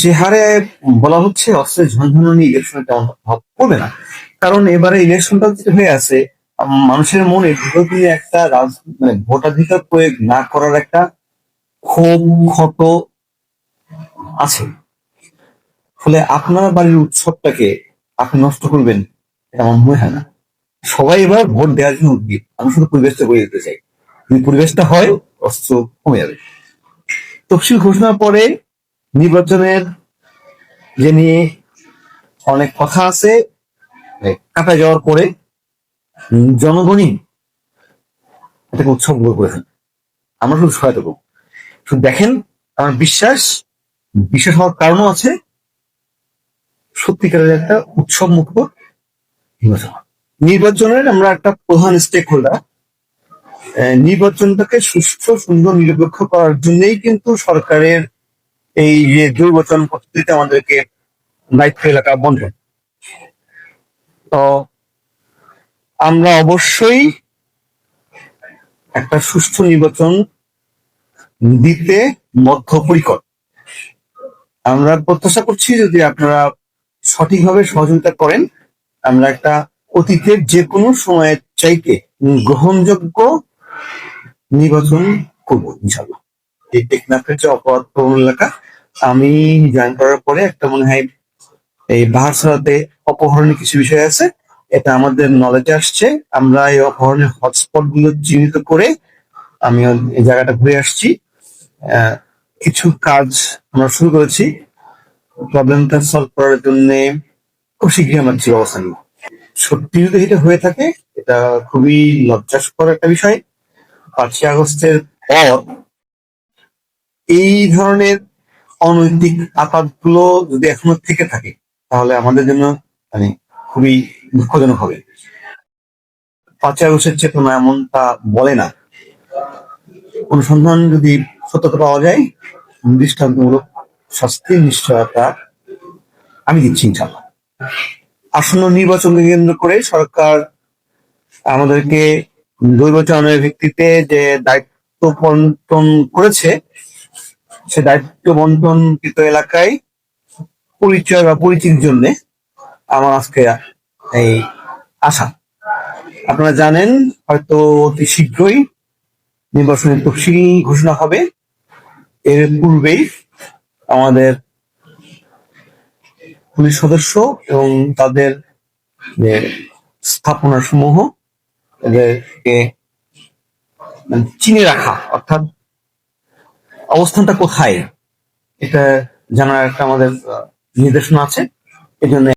যে হারে বলা হচ্ছে অস্ত্রের ঝনঝনানি প্রভাব পড়বে না। কারণ এবারে ইলেকশনটা যেটা হয়ে আছে মানুষের মনে দীর্ঘদিনে একটা মানে ভোটাধিকার প্রয়োগ না করার একটা ক্ষোভ, ক্ষত আছে। ফলে আপনার বাড়ির উৎসবটাকে আপনি নষ্ট করবেন এটা আমার মনে হয় না। সবাই এবার ভোট দেওয়ার জন্য উদ্ভিদ আমি শুধু পরিবেশটা করে দিতে চাই। যদি পরিবেশটা হয়, অস্ত্র কমে যাবে। তফসিল ঘোষণার পরে নির্বাচনের যে নিয়ে অনেক কথা আছে কাটা যাওয়ার পরে জনগণই এটাকে উৎসব উপভোগ করেছেন আমরা শুধু সহায়তা করব। শুধু দেখেন, আমার বিশ্বাস বিশ্বাস হওয়ার কারণও আছে, সত্যিকারের একটা উৎসব মুখর নির্বাচন নির্বাচনের আমরা একটা প্রধান স্টেক হোল্ডার নির্বাচনটাকে সুস্থ সুন্দর, নিরপেক্ষ করার জন্যই কিন্তু সরকারের এই যে দুর্বচন পদ্ধতিতে আমাদেরকে দায়িত্ব এলাকা বন্ধ। তো আমরা অবশ্যই একটা সুষ্ঠু নির্বাচন দিতে বদ্ধপরিকর আমরা প্রত্যাশা করছি যদি আপনারা সঠিকভাবে সহযোগিতা করেন, আমরা একটা অতীতের যে কোনো সময়ের চাইতে গ্রহণযোগ্য নির্বাচন করব ইনশাল্লাহ এই টেকনাফের যে অপরাধ প্রবণ এলাকা, আমি জয়েন করার পরে একটা মনে হয় এই বাহারছড়াতে অপহরণের কিছু বিষয় আছে। এটা আমাদের নলেজে আসছে। আমরা এই অপহরণের হটস্পটগুলো চিহ্নিত করে আমি এই জায়গাটা ঘুরে আসছি। কিছু কাজ আমরা শুরু করেছি। প্রবলেমটা সলভ করার জন্য খুব শীঘ্রই আমার কিছু ব্যবস্থা নিব। সত্যি যদি এটা হয়ে থাকে, এটা খুবই লজ্জাস্কর একটা বিষয়। পাঁচই আগস্টের পর এই ধরনের অনৈতিক আপাতগুলো যদি এখনও থেকে থাকে, তাহলে আমাদের জন্য মানে খুবই দুঃখজনক হবে। পাঁচই চেতনা এমনটা বলে না। অনুসন্ধান যদি সত্যতা পাওয়া যায়, দৃষ্টান্তমূলক শাস্তির নিশ্চয়তা আমি দিচ্ছি ইনশাল্লাহ আসন্ন নির্বাচনকে কেন্দ্র করে সরকার আমাদেরকে নির্বাচনের ভিত্তিতে যে দায়িত্ব করেছে সে দায়িত্ব বন্টনকৃত এলাকায় পরিচয় বা পরিচিতির জন্য আমার আজকে এই আশা। আপনারা জানেন, হয়তো অতি শীঘ্রই নির্বাচনের তফসিল ঘোষণা হবে। এর পূর্বেই আমাদের পুলিশ সদস্য এবং তাদের যে স্থাপনা সমূহ মানে চিনে রাখা, অর্থাৎ অবস্থানটা কোথায়? এটা জানার একটা আমাদের নির্দেশনা আছে। এই জন্য